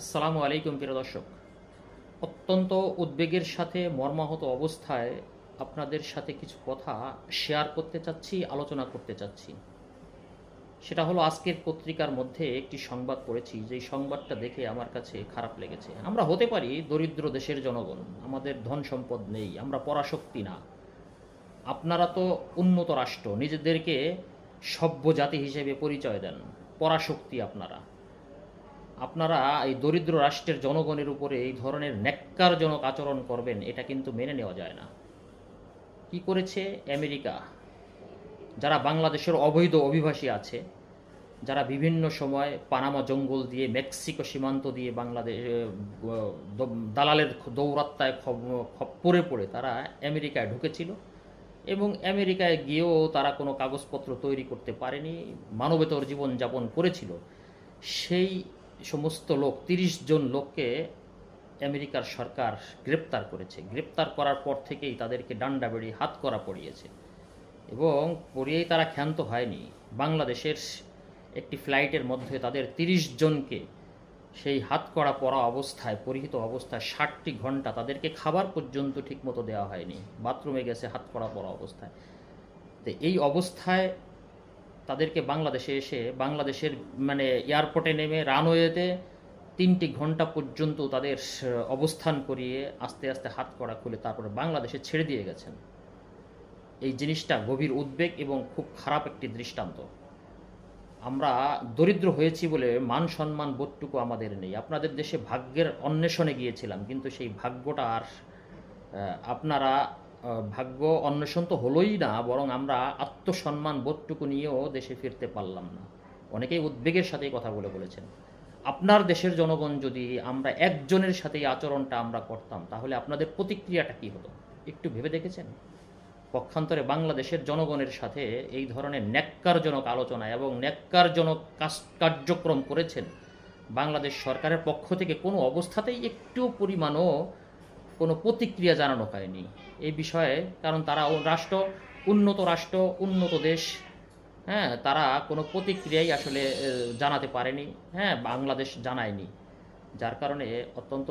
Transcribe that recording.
আসসালামু আলাইকুম, প্রিয় দর্শক। অত্যন্ত উদ্বেগের সাথে মর্মাহত অবস্থায় আপনাদের সাথে কিছু কথা শেয়ার করতে চাচ্ছি, আলোচনা করতে চাচ্ছি। সেটা হলো, আজকের পত্রিকার মধ্যে একটি সংবাদ পড়েছি, যেই সংবাদটা দেখে আমার কাছে খারাপ লেগেছে। আমরা হতে পারি, দরিদ্র দেশের জনগণ, আমাদের ধন সম্পদ নেই, আমরা পরাশক্তি না। আপনারা তো উন্নত রাষ্ট্র, নিজেদেরকে সভ্য জাতি হিসেবে পরিচয় দেন, পরাশক্তি আপনারা। আপনারা এই দরিদ্র রাষ্ট্রের জনগণের উপরে এই ধরনের ন্যাক্কারজনক আচরণ করবেন, এটা কিন্তু মেনে নেওয়া যায় না। কি করেছে আমেরিকা? যারা বাংলাদেশের অবৈধ অভিবাসী আছে, যারা বিভিন্ন সময় পানামা জঙ্গল দিয়ে, মেক্সিকো সীমান্ত দিয়ে বাংলাদেশ দালালের দৌরাত্মায় খপ্পরে পড়ে তারা আমেরিকায় ঢুকেছিল এবং আমেরিকায় গিয়েও তারা কোনো কাগজপত্র তৈরি করতে পারেনি, মানবেতর জীবনযাপন করেছিল। সেই সমস্ত লোক, তিরিশ জন লোককে আমেরিকার সরকার গ্রেপ্তার করেছে। গ্রেপ্তার করার পর থেকেই তাদেরকে ডান্ডা বেড়ি হাত করা পড়িয়েছে। এবং পড়িয়েই তারা ক্ষান্ত হয়নি। বাংলাদেশের একটি ফ্লাইটের মধ্যে তাদের তিরিশ জনকে সেই হাত করা পড়া অবস্থায়, পরিহিত অবস্থায় ষাটটি ঘণ্টা তাদেরকে খাবার পর্যন্ত ঠিকমতো দেওয়া হয়নি। বাথরুমে গেছে হাত করা পড়া অবস্থায়। তো এই অবস্থায় তাদেরকে বাংলাদেশে এসে বাংলাদেশের মানে এয়ারপোর্টে নেমে রানওয়েতে তিনটি ঘণ্টা পর্যন্ত তাদের অবস্থান করিয়ে আস্তে আস্তে হাত করা খুলে তারপরে বাংলাদেশে ছেড়ে দিয়ে গেছেন। এই জিনিসটা গভীর উদ্বেগ এবং খুব খারাপ একটি দৃষ্টান্ত। আমরা দরিদ্র হয়েছি বলে মান সম্মান বোধটুকু আমাদের নেই। আপনাদের দেশে ভাগ্যের অন্বেষণে গিয়েছিলাম, কিন্তু সেই ভাগ্যটা আর আপনারা ভাগ্য অন্বেষণ তো হলোই না, বরং আমরা আত্মসম্মান বোধটুকু নিয়েও দেশে ফিরতে পারলাম না। অনেকেই উদ্বেগের সাথে কথা বলে বলেছেন। আপনার দেশের জনগণ যদি আমরা একজনের সাথে এই আচরণটা আমরা করতাম, তাহলে আপনাদের প্রতিক্রিয়াটা কি হতো? একটু ভেবে দেখেছেন? পক্ষান্তরে বাংলাদেশের জনগণের সাথে এই ধরনের ন্যাক্কারজনক আলোচনা এবং ন্যাক্কারজনক কাজ- কার্যক্রম করেছেন বাংলাদেশ সরকারের পক্ষ থেকে কোনো অবস্থাতেই একটু পরিমাণও কোনো প্রতিক্রিয়া জানানো হয়নি। এই বিষয়ে কারণ তারা রাষ্ট্র, উন্নত রাষ্ট্র, উন্নত দেশ হ্যাঁ তারা কোনো প্রতিক্রিয়াই আসলে জানাতে পারেনি। হ্যাঁ বাংলাদেশ জানায়নি। যার কারণে অত্যন্ত